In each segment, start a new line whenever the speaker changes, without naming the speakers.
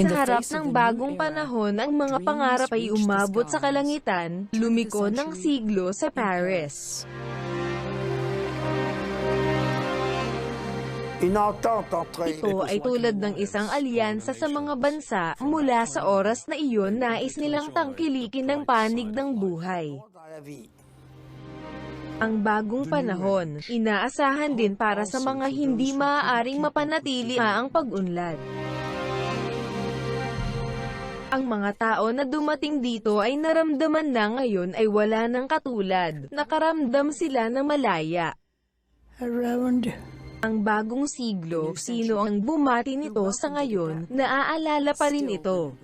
Sa harap ng bagong panahon, ang mga pangarap ay umabot sa kalangitan, lumiko ng siglo sa Paris. Ito ay tulad ng isang alyansa sa mga bansa mula sa oras na iyon nais nilang tangkilikin ng panig ng buhay. Ang bagong panahon, inaasahan din para sa mga hindi maaaring mapanatili ang pag-unlad. Ang mga tao na dumating dito ay naramdaman na ngayon ay wala ng katulad. Nakaramdam sila ng malaya.
around
Ang bagong siglo, sino ang bumati nito sa ngayon, naaalala pa rin ito.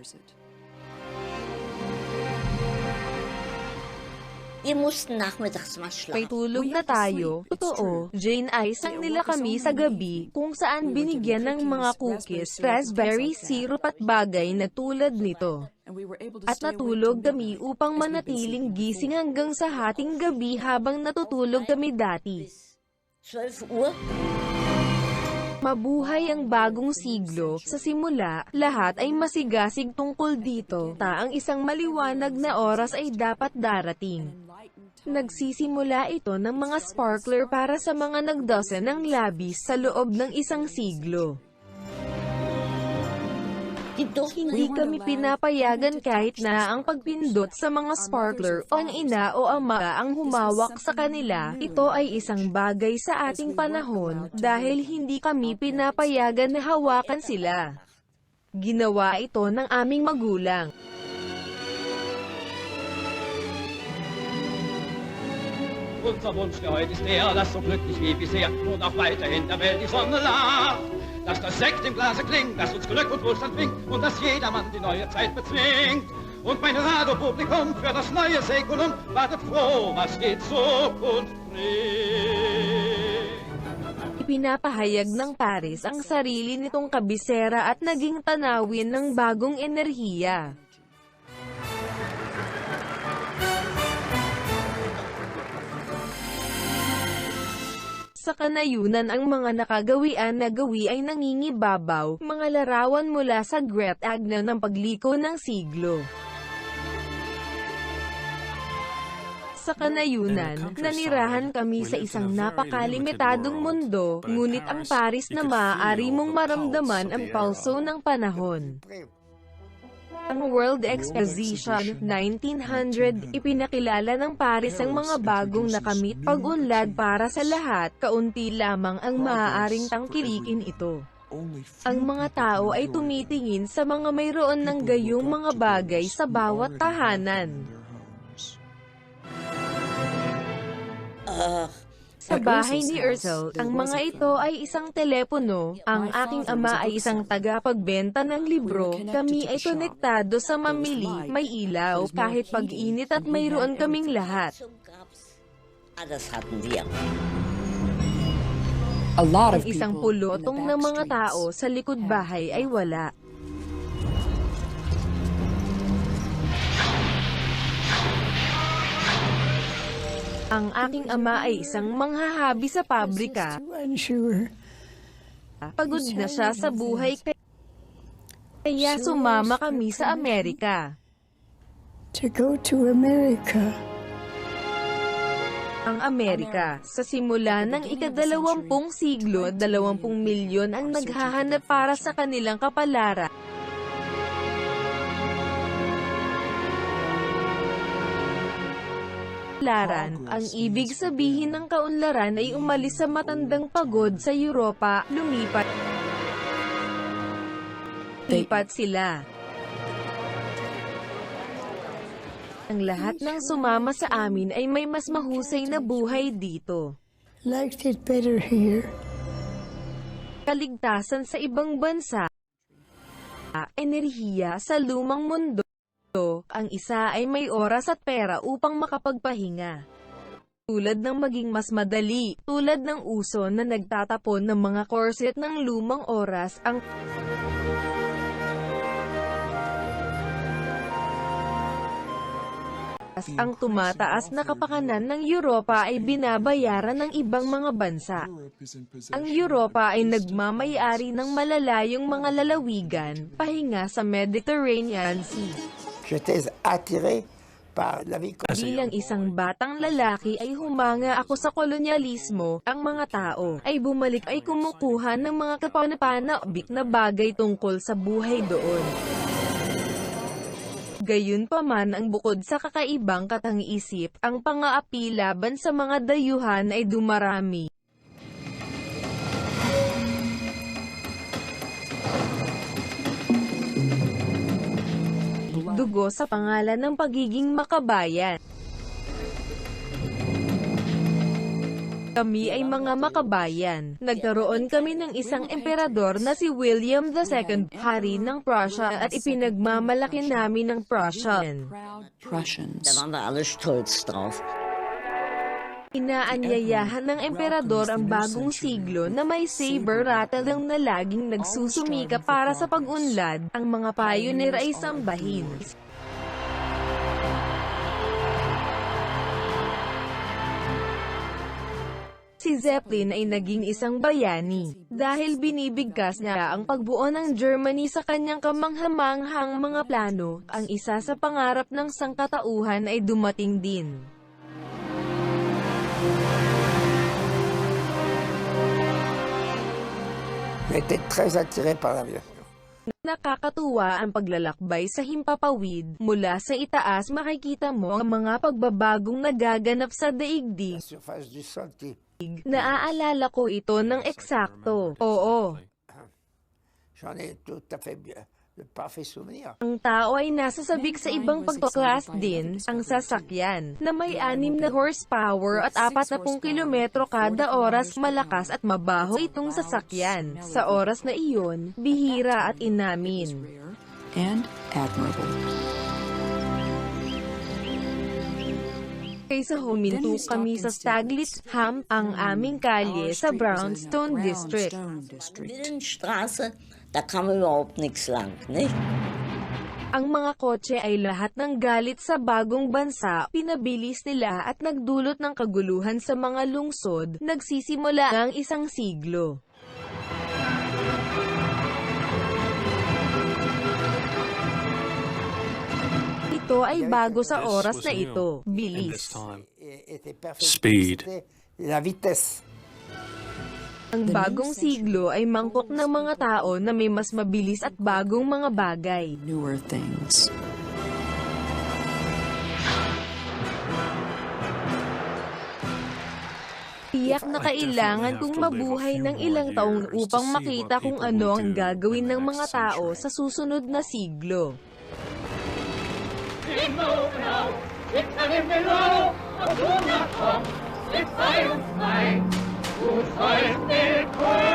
Wir mussten nachmittags mal schlafen.
May tulog na tayo. Totoo, Jane ay sang nila kami sa gabi kung saan binigyan ng mga cookies, raspberry syrup at bagay na tulad nito. At natulog kami upang manatiling gising hanggang sa hating gabi habang natutulog kami dati.
12 Uhr.
Mabuhay ang bagong siglo. Sa simula, lahat ay masigasig tungkol dito. Ta ang isang maliwanag na oras ay dapat darating. Nagsisimula ito ng mga sparkler para sa mga nagdosen ng labis sa loob ng isang siglo.
Durften
Hindi kami pinapayagan kahit na ang pagpindot sa mga sparkler o ang ina o ama ang humawak sa kanila. Ito ay isang bagay sa ating panahon dahil hindi kami pinapayagan na hawakan sila. Ginawa ito ng aming magulang.
Unser Wunsch für heute ist der, dass so glücklich wie bisher und auch weiterhin der Welt die Sonne lacht. Dass das Sekt im Glase klingt, dass uns Glück und Wohlstand bringt und dass jedermann die neue Zeit bezwingt. Und mein Radiopublikum für das neue Säkulum wartet froh, was die Zukunft bringt.
Ipinapahayag ng Paris ang sarili nitong kabisera at naging tanawin ng bagong enerhiya. Sa kanayunan ang mga nakagawian na gawi ay nangingibabaw, mga larawan mula sa Gret Agna ng pagliko ng siglo. Sa kanayunan, nanirahan kami sa isang napakalimitadong mundo, ngunit ang Paris na maaari mong maramdaman ang pulso ng panahon. Ang World Exposition 1900, ipinakilala ng Paris ang mga bagong nakamit pag-unlad para sa lahat, kaunti lamang ang maaaring tangkilikin ito. Ang mga tao ay tumitingin sa mga mayroon ng gayong mga bagay sa bawat tahanan.
Ach,
Sa bahay ni Urzel, ang mga ito ay isang telepono, ang aking ama ay isang tagapagbenta ng libro, kami ay konektado sa mamili, may ilaw, kahit pag-init at mayroon kaming lahat. Ang
of
isang pulotong ng mga tao sa likod bahay ay wala. Ang aking ama ay isang manghahabi sa pabrika. Pagod na siya sa buhay kaya sumama kami sa Amerika.
to go to America.
Ang Amerika, sa simula ng ikadalawampung siglo, dalawampung milyon ang naghahanap para sa kanilang kapalaran. Laran, ang ibig sabihin ng kaunlaran ay umalis sa matandang pagod sa Europa, lumipat. Lipat sila. Ang lahat ng sumama sa amin ay may mas mahusay na buhay dito.
Liked it better here.
Kaligtasan sa ibang bansa. Enerhiya sa lumang mundo. Ang isa ay may oras at pera upang makapagpahinga. Tulad ng maging mas madali, tulad ng uso na nagtatapon ng mga corset ng lumang oras, ang Ang tumataas na kapakanan ng Europa ay binabayaran ng ibang mga bansa. Ang Europa ay nagmamayari ng malalayong mga lalawigan, pahinga sa Mediterranean Sea.
J'étais attiré par la vie
Bilang isang batang lalaki ay humanga ako sa kolonyalismo, ang mga tao ay bumalik ay kumukuha ng mga kapanapanabik na bagay tungkol sa buhay doon. Gayunpaman ang bukod sa kakaibang katang-isip, ang pangaapi laban sa mga dayuhan ay dumarami. Dugo sa pangalan ng pagiging makabayan. Kami ay mga makabayan. Nagkaroon kami ng isang emperador na si William II, hari ng Prussia at ipinagmamalaki namin ng Prussian.
Da waren wir alle stolz drauf.
Inaanyayahan ng emperador ang bagong siglo na may saber rattle na laging nagsusumika para sa pag-unlad. Ang mga pioneer ay sambahin. Si Zeppelin ay naging isang bayani dahil binibigkas niya ang pagbuo ng Germany sa kanyang kamanghamanghang mga plano. Ang isa sa pangarap ng sangkatauhan ay dumating din.
J'étais très attiré par l'aviation.
Nakakatuwa ang paglalakbay sa himpapawid. Mula sa itaas makikita mo ang mga pagbabagong nagaganap sa daigdig.
La surface du sol qui
Naaalala ko ito ng eksakto. Oo,
j'en ai tout à fait bien, de parfait souvenir.
ang tao ay nasasabik sa ibang pagkaklas din, ang sasakyan, na may anim na horsepower at 40 kilometro kada oras malakas at mabaho itong sasakyan. Sa oras na iyon, bihira at inamin.
and admirable.
Kaysa huminto kami sa Staglitz-Ham, ang aming kalye sa Brownstone District.
Willenstraße, da kam überhaupt nichts lang, nicht?
Ang mga kotse ay lahat ng galit sa bagong bansa, pinabilis nila at nagdulot ng kaguluhan sa mga lungsod, nagsisimula ang isang siglo. Ito ay bago sa oras na ito, bilis.
Speed.
La vitesse.
Ang bagong siglo ay mangkok ng mga tao na may mas mabilis at bagong mga bagay.
Newer things.
Tiyak na kailangan kong mabuhay ng ilang taon upang makita kung ano ang gagawin ng mga tao sa susunod na siglo.
Genau, zu sein,